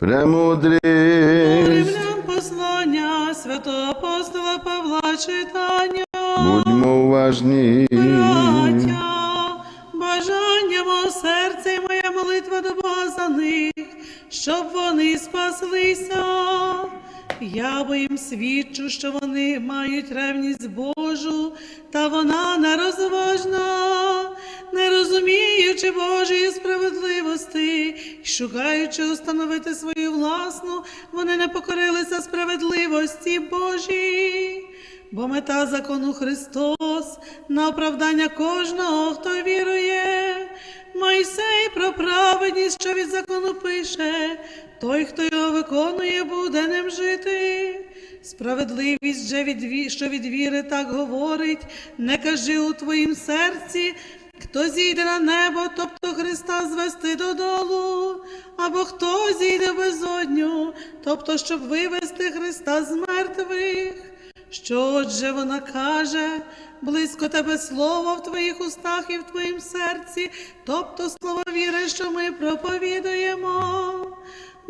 Премудрість. Римлян послання святого апостола Павла читання. Будьмо уважні. Браття, бажання мого серця і моя молитва до Бога за них, щоб вони спаслися. Я бо їм свідчу, що вони мають ревність Божу, та вона нерозважна, шукаючи установити свою власну, вони не покорилися справедливості Божій. Бо мета закону Христос на оправдання кожного, хто вірує. Мойсей про праведність, що від закону пише, той, хто його виконує, буде ним жити. Справедливість же від ві- що від віри так говорить, не кажи у твоїм серці, хто зійде на небо, тобто Христа звести додолу, або хто зійде безодню, тобто щоб вивести Христа з мертвих. Що отже вона каже, близько тебе слово в твоїх устах і в твоїм серці, тобто слово віри, що ми проповідуємо.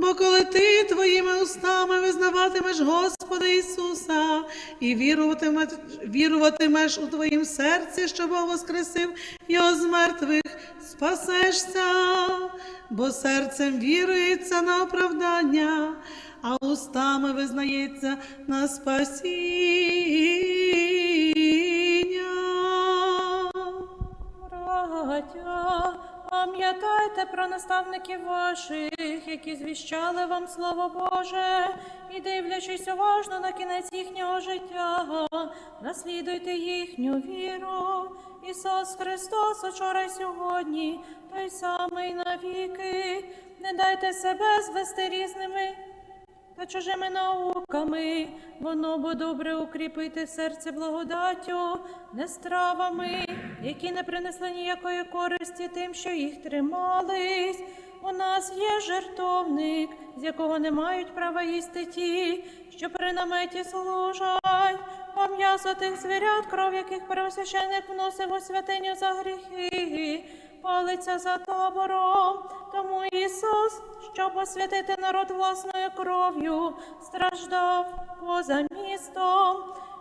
Бо коли ти твоїми устами визнаватимеш Господа Ісуса і віруватимеш, віруватимеш у твоїм серці, що Бог воскресив Його з мертвих, спасешся, бо серцем вірується на оправдання, а устами визнається на спасіння. Пам'ятайте про наставників ваших, які звіщали вам Слово Боже, і дивлячись уважно на кінець їхнього життя, наслідуйте їхню віру. Ісус Христос, учора й сьогодні, той самий навіки. Не дайте себе звести різними та чужими науками, воно бо добре укріпити серце благодаттю, не стравами, які не принесли ніякої користі тим, що їх тримались. У нас є жертовник, з якого не мають права їсти ті, що при наметі служать, а м'ясо тих звірят, кров яких первосвященик вносив у святиню за гріхи, палиться за табором. Тому Ісус, щоб освятити народ власною кров'ю, страждав поза містом.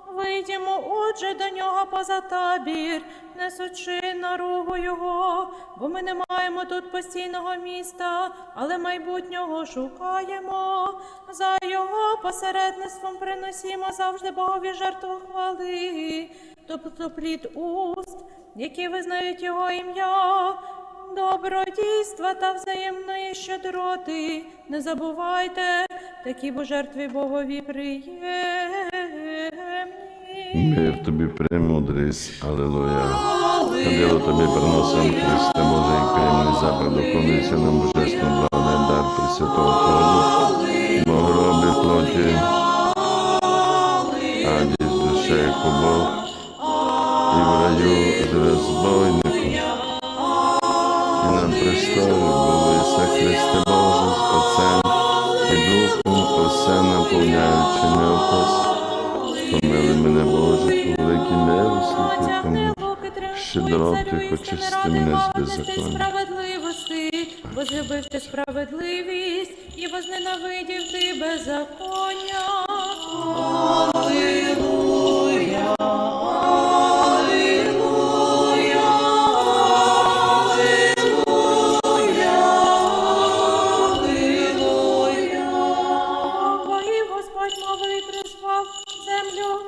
Вийдімо, отже, до нього поза табір, несучи наругу його, бо ми не маємо тут постійного міста, але майбутнього шукаємо. За його посередництвом приносімо завжди Богові жертву хвали, тобто плід уст, які визнають його ім'я. Добродійства та взаємної щедроти, не забувайте, такі бо жертви Богові приємні. Мир тобі премудрість. Алілуя. Ходило тобі приносим Христе Боже, і приємний запах духовний нам божественного благодать дар Пресвятого Ходу. Богороби плоті. Адість душе, Бог. І в раю з розбойником. І на престолі булися Христе Боже з Отцем і Духом, усе наповняючи неопис. Помили мене, Боже, по великій милості, тому щедроти, очисти мене з беззаконня. справедливості, возлюбив ти справедливість і возненавидів ти беззаконня. Богів землю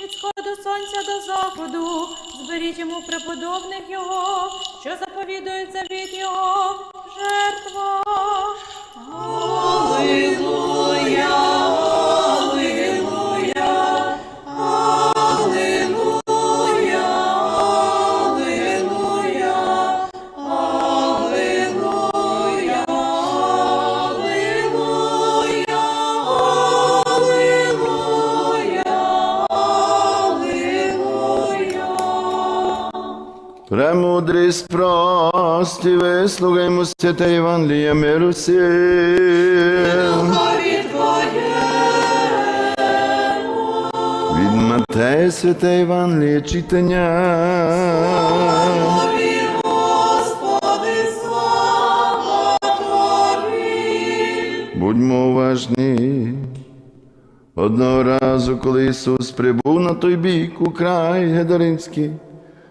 від сходу сонця до заходу. Зберіть йому преподобних його, що заповідують завіт його жертва. Премудрість прості, вислухаймо святе Євангеліє миру сил. Від Матея святе Євангеліє читання. Будьмо уважні. Одного разу, коли Ісус прибув на той бік у край Гедаринський,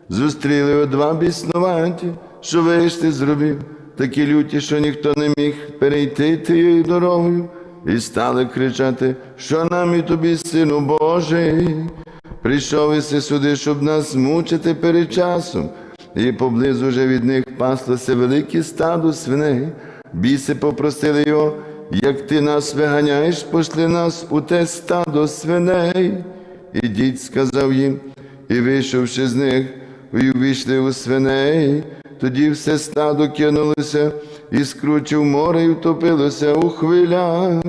зустріли його два біснуваті, що вийшли з робів, такі люті, що ніхто не міг перейти тією дорогою, і стали кричати, що нам і тобі, сину Божий. Прийшов іси сюди, щоб нас мучити перед часом, і поблизу вже від них паслося велике стадо свиней. Біси попросили його, як ти нас виганяєш, пошли нас у те стадо свиней. Ідіть, сказав їм, і вийшовши з них, і увійшли у свиней. Тоді все стадо кинулося, і скручив море, і втопилося у хвилях,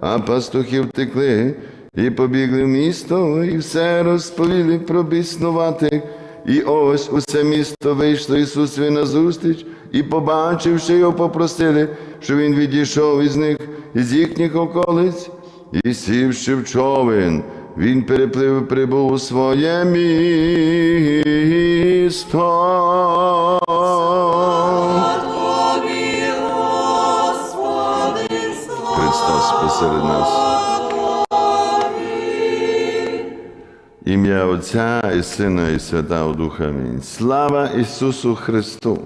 а пастухи втекли, і побігли в місто, і все розповіли про біснуватих. І ось усе місто вийшло Ісусові назустріч, і, побачивши його, попросили, що він відійшов із них, із їхніх околиць, і сівши в човен, він переплив прибув у своє місто. Христос посеред нас. Ім'я Отця і Сина, і Святого Духа. Амінь. Слава Ісусу Христу!